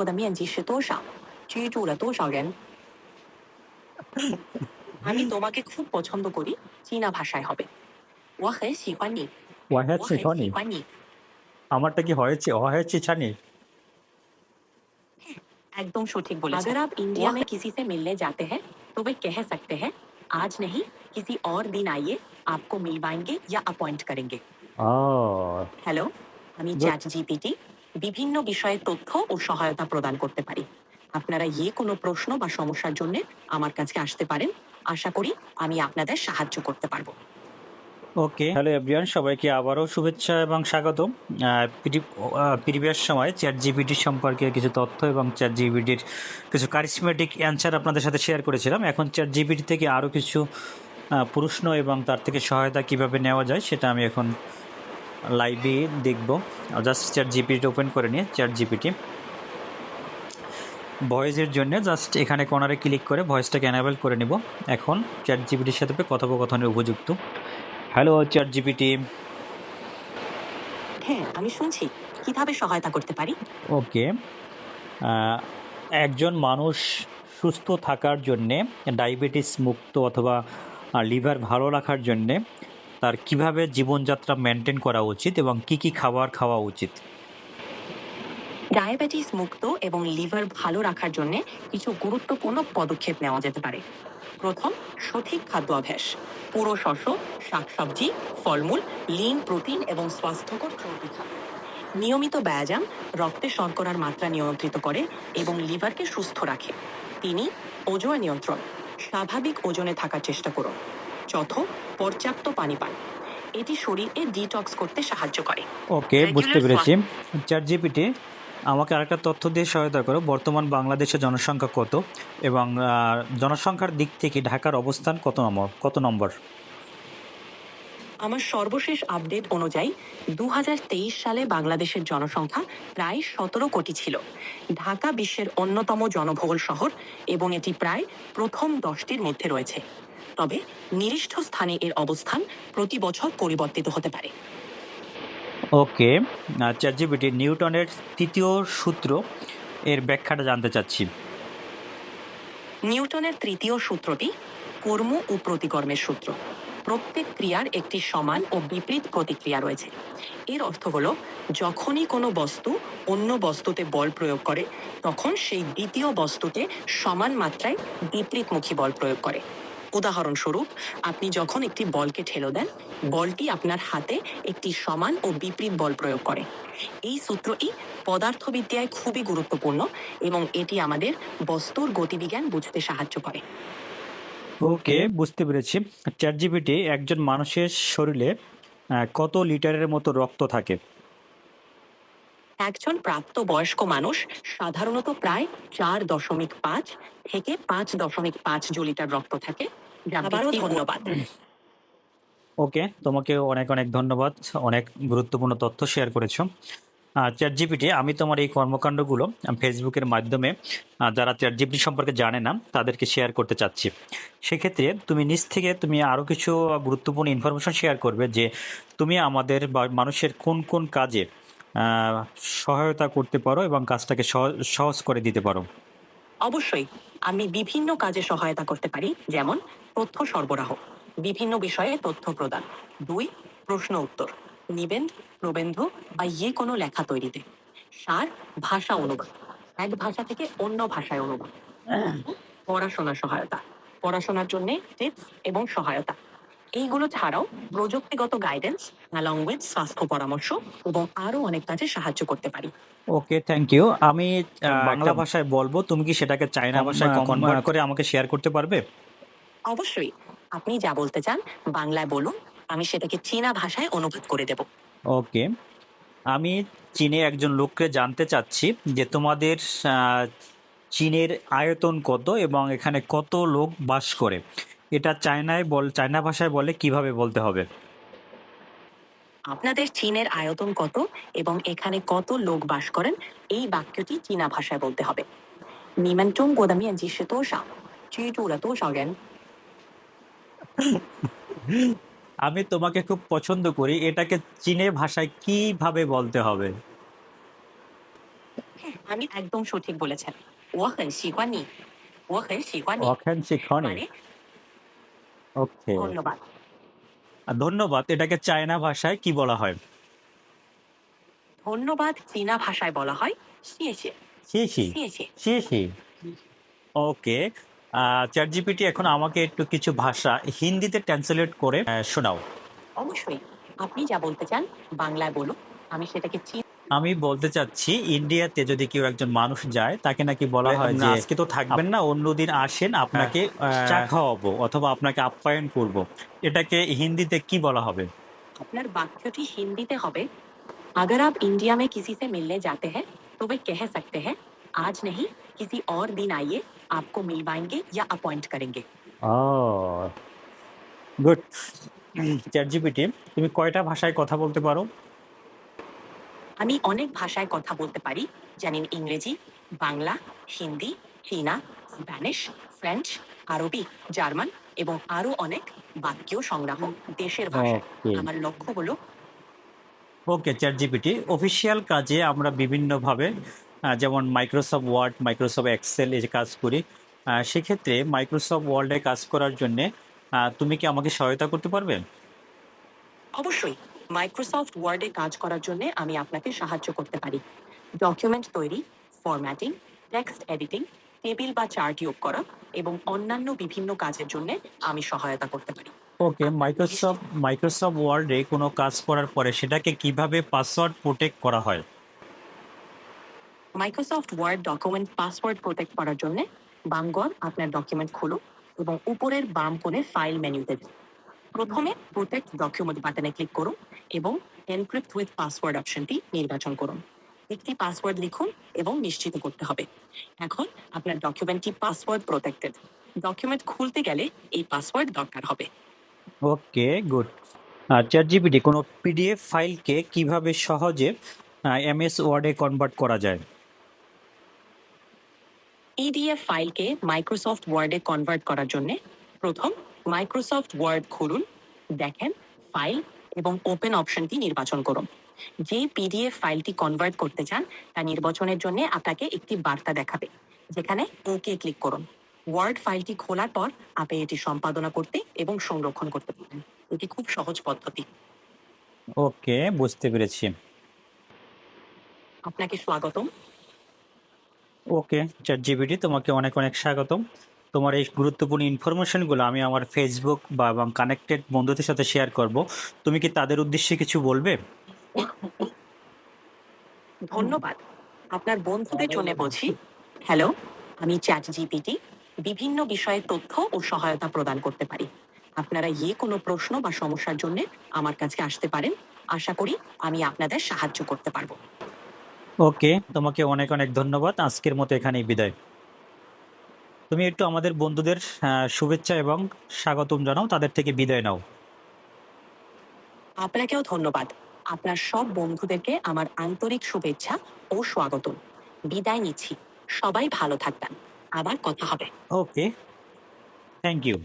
国的面积是多少？居住了多少人？আমি তোমাকে খুব পছন্দ করি চীনা ভাষায় হবে我很喜欢你 我还 我 是 很 说 喜 你 欢你 আমারটা কি হয়েছে ও হয়েছে ছানি एकदम सटीक बोले अगर आप इंडिया में किसी से मिलने जाते हैं तो वे कह सकते हैं आज नहीं किसी और दिन आइए आपको मिलवाएंगे या अपॉइंट करेंगे ও হ্যালো আমি Good. ChatGPT বিভিন্ন বিষয়ে তথ্য ও সহায়তা প্রদান করতে পারি। আপনারা যে কোনো প্রশ্ন বা সমস্যার জন্য আমার কাছে আসতে পারেন। আশা করি আমি আপনাদের সাহায্য করতে পারব। ওকে। হ্যালো এভরিওয়ান, সবাইকে আবারও শুভেচ্ছা এবং স্বাগত প্রিভিয়াস সময় চ্যাট জিপিটি সম্পর্কে কিছু তথ্য এবং চ্যাট জিপিটির কিছু কারিসমেটিক অ্যান্সার আপনাদের সাথে শেয়ার করেছিলাম। এখন চ্যাট জিপিটি থেকে আরও কিছু প্রশ্ন এবং তার থেকে সহায়তা কীভাবে নেওয়া যায় সেটা আমি এখন লাইভে দেখব। জাস্ট চ্যাট জিপিটি ওপেন করে নিয়ে চ্যাট জিপিটি ভয়েসের জন্য জাস্ট এখানে কর্নারে ক্লিক করে ভয়েসটাকে অ্যানাবেল করে নেব। এখন চ্যাট জিপিটির সাথে কথোপকথনের উপযুক্ত। হ্যালো চ্যাট জিপিটি হ্যাঁ আমি শুনছি। কীভাবে সহায়তা করতে পারি? ওকে একজন মানুষ সুস্থ থাকার জন্যে ডায়াবেটিস মুক্ত অথবা লিভার ভালো রাখার জন্যে তার কীভাবে জীবনযাত্রা মেনটেন করা উচিত এবং কি কি খাবার খাওয়া উচিত? ডায়াবেটিস মুক্ত এবং লিভার ভালো রাখার জন্য কিছু গুরুত্বপূর্ণ পদক্ষেপ নেওয়া যেতে পারে। প্রথম, সঠিক খাদ্যাভ্যাস। পুরো শস্য, শাকসবজি, ফলমূল, লিন, প্রোটিন এবং স্বাস্থ্যকর চর্বি খাওয়া নিয়মিত ব্যায়াম রক্তে শর্করার মাত্রা নিয়ন্ত্রিত করে এবং লিভারকে সুস্থ রাখে। তিনি ওজন নিয়ন্ত্রণ। স্বাভাবিক ওজনে থাকার চেষ্টা করুন। চথ পর্যাপ্ত পানি পান। এটি শরীরকে ডিটক্স করতে সাহায্য করে। ওকে বুঝতে পেরেছি। চ্যাট জিপিটি আমাকে আরেকটা তথ্য দিয়ে সহায়তা করো। বর্তমান বাংলাদেশের জনসংখ্যা কত এবং জনসংখ্যার দিক থেকে ঢাকার অবস্থান কত নম্বর? কত নম্বর? আমার সর্বশেষ আপডেট অনুযায়ী দু হাজার তেইশ সালে বাংলাদেশের জনসংখ্যা প্রায় সতেরো কোটি ছিল। ঢাকা বিশ্বের অন্যতম জনবহুল শহর এবং এটি প্রায় প্রথম দশটির মধ্যে রয়েছে। তবে নিরিষ্ঠ স্থানে এর অবস্থান প্রতি বছর পরিবর্তিত হতে পারে। ওকে চ্যাট জিপিটি নিউটনের তৃতীয় সূত্র এর ব্যাখ্যাটা জানতে চাচ্ছি। নিউটনের তৃতীয় সূত্রটি কর্ম ও প্রতিকর্মের সূত্র। প্রত্যেক ক্রিয়ার একটি সমান ও বিপরীত প্রতিক্রিয়া রয়েছে। এর অর্থ হল যখনই কোনো বস্তু অন্য বস্তুতে বল প্রয়োগ করে তখন সেই দ্বিতীয় বস্তুতে সমান মাত্রায় বিপরীতমুখী বল প্রয়োগ করে। উদাহরণস্বরূপ, আপনি যখন একটি বলকে ঠেলো দেন, বলটি আপনার হাতে একটি সমান ও বিপরীত বল প্রয়োগ করে। এই সূত্রটি পদার্থবিদ্যায় খুবই গুরুত্বপূর্ণ এবং এটি আমাদের বস্তুর গতিবিজ্ঞান বুঝতে সাহায্য করে। ওকে, বুঝতে পেরেছি। চ্যাট জিপিটি একজন মানুষের শরীরে কত লিটারের মতো রক্ত থাকে? একজন প্রাপ্তবয়স্ক মানুষ সাধারণত প্রায় চার দশমিক পাঁচ থেকে পাঁচ দশমিক পাঁচ জু লিটার রক্ত থাকে। আবারও ধন্যবাদ। ওকে তোমাকে অনেক অনেক ধন্যবাদ। অনেক গুরুত্বপূর্ণ তথ্য শেয়ার করেছ। চ্যাট জিপিটি আমি তোমার এই কর্মকাণ্ডগুলো ফেসবুকের মাধ্যমে আহ, যারা চ্যাট জিপিটি সম্পর্কে জানে না তাদেরকে শেয়ার করতে চাচ্ছি। সেক্ষেত্রে তুমি নিজ থেকে তুমি আরও কিছু গুরুত্বপূর্ণ ইনফরমেশন শেয়ার করবে যে তুমি আমাদের বা মানুষের কোন কোন কাজে সহায়তা করতে পারো এবং কাজটাকে সহ- সহজ করে দিতে পারো। অবশ্যই। আমি বিভিন্ন কাজে সহায়তা করতে পারি, যেমন তথ্য সরবরাহ। বিভিন্ন বিষয়ে তথ্য প্রদান। দুই, প্রশ্ন উত্তর। নিবেন্ধ প্রবন্ধ বা যে কোনো লেখা তৈরিতে। সার, ভাষা অনুবাদ। এক ভাষা থেকে অন্য ভাষায় অনুবাদ। পড়াশোনা সহায়তা। পড়াশোনার জন্য টিপস এবং সহায়তা। এইগুলো ছাড়াও প্রযুক্তিগত গাইডেন্স অ্যালং উইথ স্বাস্থ্য পরামর্শ এবং আরও অনেক কাজে সাহায্য করতে পারি। ওকে থ্যাংক ইউ আমি বাংলা ভাষায় বলব তুমি কি সেটাকে চায়না ভাষায় কনভার্ট করে আমাকে শেয়ার করতে পারবে? অবশ্যই। আপনি যা বলতে চান বাংলায় বলুন আমি সেটাকে চীনা ভাষায় অনুবাদ করে দেব। ওকে। আমি চীনে একজন লোককে জানতে চাচ্ছি যে তোমাদের আহ, চীনের আয়তন কত এবং এখানে কত লোক বাস করে? এটা চায়নায় বল চায়না ভাষায় বলে কীভাবে বলতে হবে? আপনাদের চীনের আয়তন কত এবং এখানে কত লোক বাস করেন? এই বাক্যটি চীনা ভাষায় বলতে হবে। নিমেন চুম গোদামিয়ান জিসে তোষা চুইটুরা তোষা জ্ঞান আমি তোমাকে খুব পছন্দ করি এটাকে চীনে ভাষায় কীভাবে বলতে হবে? আমি একদম সঠিক বলেছেন। ওয়াহেন শিখানি ওয়াহেন শিখানি ওয়াহেন শিখানি মানে ওকে। ধন্যবাদ। ধন্যবাদ এটাকে চায়না ভাষায় কি বলা হয়? ধন্যবাদ চীনা ভাষায় বলা হয় ওকে। চ্যাট জিপিটি এখন আমাকে একটু কিছু ভাষা হিন্দিতে ট্রান্সলেট করে শোনাও। অবশ্যই। আপনি যা বলতে চান বাংলায় বলুন আমি সেটাকে চীন আমি বলতে চাচ্ছি ইন্ডিয়াতে যদি কেউ একজন মানুষ যায় তাকে নাকি বলা হয় যে আজকে তো থাকবেন না অন্যদিন আসেন আপনাকে আহ, চা খাওয়াবো অথবা আপনাকে আপ্যায়ন করব এটাকে হিন্দিতে কি বলা হবে আপনার বাক্যটি হিন্দিতে হবে अगर आप इंडिया में किसी से मिलने जाते हैं तो वे कह सकते हैं आज नहीं किसी और दिन आइए आपको मिलवाएंगे या अपॉइंट करेंगे গুড চ্যাট জিপিটি তুমি কয়টা ভাষায় কথা বলতে পারো আমি অনেক ভাষায় কথা বলতে পারি জানেন ইংরেজি বাংলা হিন্দি চীনা স্প্যানিশ ফ্রেঞ্চ আরবি জার্মান এবং আরও অনেক বাক্য সংগ্রহ দেশের ওকে আমার লক্ষ্য হলো ওকে চ্যাট জিপিটি অফিসিয়াল কাজে আমরা বিভিন্নভাবে যেমন মাইক্রোসফট ওয়ার্ড মাইক্রোসফট এক্সেল এ কাজ করি সেক্ষেত্রে মাইক্রোসফট ওয়ার্ল্ডে কাজ করার জন্য তুমি কি আমাকে সহায়তা করতে পারবে? অবশ্যই। মাইক্রোসফট ওয়ার্ডে কাজ করার জন্য আমি আপনাকে সাহায্য করতে পারি। ডকুমেন্ট তৈরি ফরম্যাটিং টেক্সট এডিটিং টেবিল বা চার্ট যোগ করা এবং অন্যান্য বিভিন্ন কাজের জন্য আমি সহায়তা করতে পারি। ওকে মাইক্রোসফট মাইক্রোসফট ওয়ার্ডে কোনো কাজ করার পরে সেটাকে কীভাবে পাসওয়ার্ড প্রোটেক্ট করা হয়? Microsoft Word document password protect করার জন্য বামগর আপনার ডকুমেন্ট খুলুন এবং উপরের বাম কোণে ফাইল মেনুতে যান। প্রথমে প্রোটেক্ট ডকুমেন্ট বাটনে ক্লিক করুন এবং এনক্রিপ্ট উইথ পাসওয়ার্ড অপশনটি নির্বাচন করুন। একটি পাসওয়ার্ড লিখুন এবং নিশ্চিত করতে হবে। এখন আপনার ডকুমেন্টটি পাসওয়ার্ড প্রোটেক্টেড ডকুমেন্ট খুলতে গেলে এই পাসওয়ার্ড দরকার হবে। Okay good. চ্যাট জিপিটি কোনো পিডিএফ ফাইলকে কীভাবে সহজে এমএস ওয়ার্ডে কনভার্ট করা যায়? ইডিএফ ফাইলকে মাইক্রোসফট ওয়ার্ডে কনভার্ট করার জন্য প্রথম মাইক্রোসফট ওয়ার্ড খুলুন দেখেন ফাইল এবং ওপেন অপশনটি নির্বাচন করুন। যে পিডিএফ ফাইলটি কনভার্ট করতে চান তা নির্বাচনের জন্য আপনাকে একটি বার্তা দেখাবে যেখানে ওকে ক্লিক করুন। ওয়ার্ড ফাইলটি খোলার পর আপনি এটি সম্পাদনা করতে এবং সংরক্ষণ করতে পারেন। এটি খুব সহজ পদ্ধতি। ওকে বুঝতে পেরেছি। আপনাকে স্বাগতম। ওকে চ্যাট জিপিটি তোমাকে অনেক অনেক স্বাগতম। তোমার এই গুরুত্বপূর্ণ ইনফরমেশনগুলো আমি আমার ফেসবুক বা এবং কানেক্টেড বন্ধুদের সাথে শেয়ার করব। তুমি কি তাদের উদ্দেশ্যে কিছু বলবে? ধন্যবাদ। আপনার বন্ধুদের জন্য বলছি হ্যালো আমি চ্যাট জিপিটি বিভিন্ন বিষয়ে তথ্য ও সহায়তা প্রদান করতে পারি। আপনারা যে কোনো প্রশ্ন বা সমস্যার জন্য আমার কাছে আসতে পারেন। আশা করি আমি আপনাদের সাহায্য করতে পারব। ওকে তোমাকে অনেক অনেক ধন্যবাদ। আজকের মতো এখানেই বিদায়। তুমি একটু আমাদের বন্ধুদের শুভেচ্ছা এবং স্বাগতম জানাও তাদের থেকে বিদায় নাও। আপনাকেও ধন্যবাদ। আপনার সব বন্ধুদেরকে আমার আন্তরিক শুভেচ্ছা ও স্বাগত বিদায় নিচ্ছি। সবাই ভালো থাকবেন। আবার কথা হবে। ওকে। Thank you.